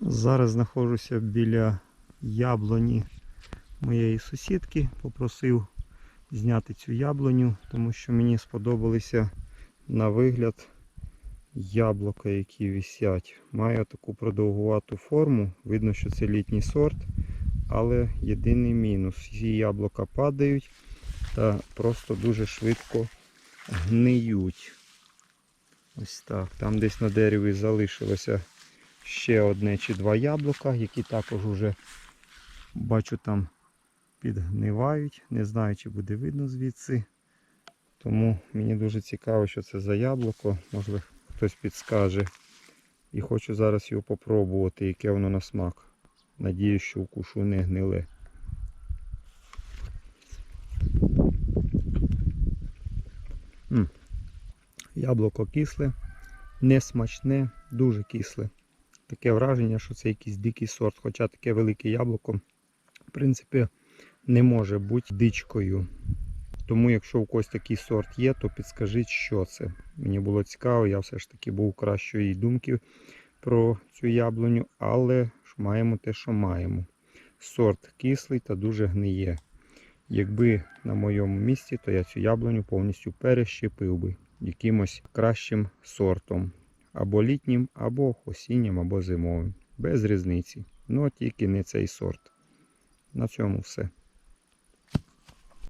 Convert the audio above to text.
Зараз знаходжуся біля яблуні моєї сусідки. Попросив зняти цю яблуню, тому що мені сподобалися на вигляд яблука, які висять. Має таку продовгувату форму. Видно, що це літній сорт. Але єдиний мінус. Всі яблука падають та просто дуже швидко гниють. Ось так. Там десь на дереві залишилося ще одне чи два яблука, які також уже бачу там підгнивають. Не знаю, чи буде видно звідси. Тому мені дуже цікаво, що це за яблуко. Можливо, хтось підскаже. І хочу зараз його попробувати, яке воно на смак. Надіюсь, що укушу не гниле. М. Яблуко кисле, несмачне, дуже кисле. Таке враження, що це якийсь дикий сорт. Хоча таке велике яблуко, в принципі, не може бути дичкою. Тому, якщо у когось такий сорт є, то підскажіть, що це. Мені було цікаво, я все ж таки був кращої думки про цю яблуню, але маємо те, що маємо. Сорт кислий та дуже гниє. Якби на моєму місці, то я цю яблуню повністю перещепив би якимось кращим сортом. Або літнім, або осіннім, або зимовим. Без різниці. Ну тільки не цей сорт. На цьому все.